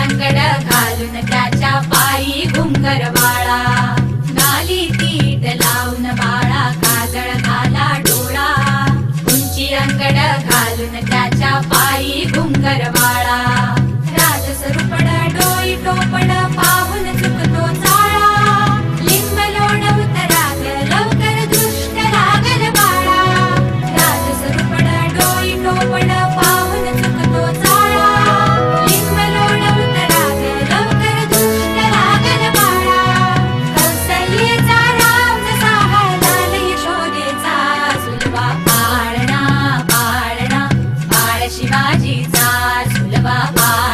रंगड घालून त्याच्या पायी घुंगर बाळा. नाली तीट लावून बाळा काजळ घाला डोळा. उंची रंगड घालून त्याच्या पायी घुंगर बाळा. राजसरूपड डोई टोपड Jesus, love our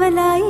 காவலாய்